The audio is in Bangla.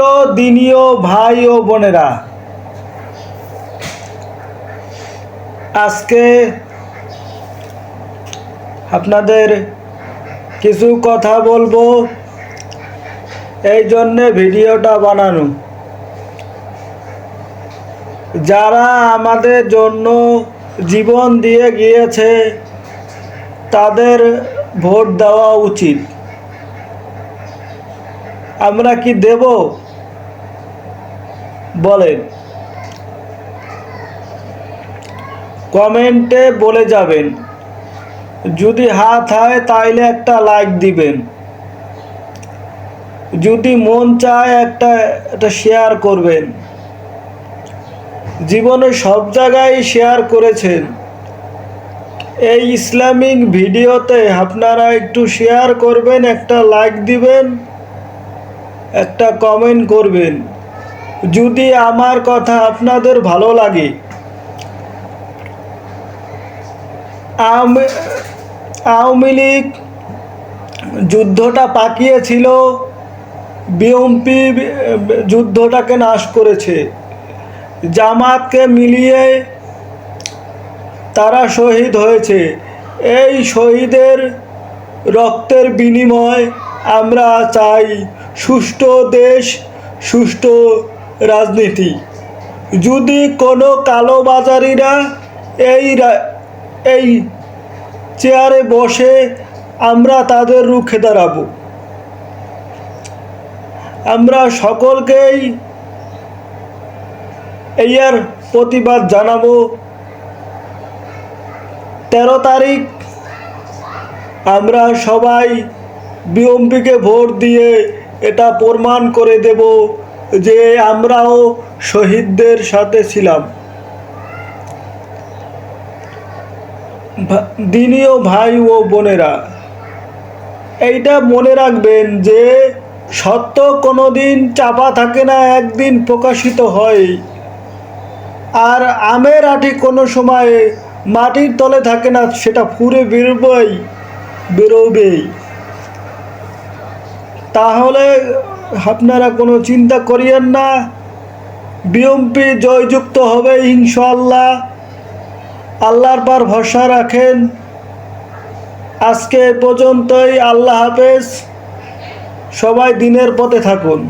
প্রিয় দিনীয় ভাই ও বোনেরা, আজকে আপনাদের কিছু কথা বলব, এই জন্যে ভিডিওটা বানানো। যারা আমাদের জন্য জীবন দিয়ে গিয়েছে, তাদের ভোট দেওয়া উচিত। আমরা কি দেব? বলেন। কমেন্টে বলে যাবেন, যদি হাত হয় তাইলে একটা লাইক দিবেন। যদি মন চায় একটা একটা শেয়ার করবেন। জীবনে সব জায়গায় শেয়ার করেছেন। এই ইসলামিক ভিডিওতে আপনারা একটু শেয়ার করবেন, একটা লাইক দিবেন, একটা কমেন্ট করবেন। যদি আমার কথা আপনাদের ভালো লাগে। আওয়ামী- লীগ যুদ্ধটা পাকিয়েছিল, বিএমপি যুদ্ধটাকে নাশ করেছে। জামাতকে মিলিয়ে তারা শহীদ হয়েছে। এই শহীদের রক্তের বিনিময় আমরা চাই সুষ্ঠু দেশ, সুষ্ঠু রাজনীতি। যদি কোনো কালোবাজারিরা এই এই চেয়ারে বসে আমরা তাদের রুখে দাঁড়াবো। আমরা সকলকেই এর প্রতিবাদ জানাব। তেরো তারিখ আমরা সবাই বিএমপিকে ভোট দিয়ে এটা প্রমাণ করে দেব। যে আমরাও শহীদদের সাথে ছিলাম। দিনীয় ভাই ও বোনেরা, এইটা মনে রাখবেন যে সত্য কোনো দিন চাপা থাকে না, একদিন প্রকাশিত হয়। আর আমের আটি কোনো সময় মাটির তলে থাকে না, সেটা ফুরে বেরোবেই বেরোবেই। তাহলে আপনারা কোনো চিন্তা করিয়েন না। বিএমপি জয়যুক্ত হবে ইনশাল্লাহ আল্লাহর পর ভরসা রাখেন। আজকে পর্যন্তই। আল্লাহ হাফেজ। সবাই দিনের পথে থাকুন।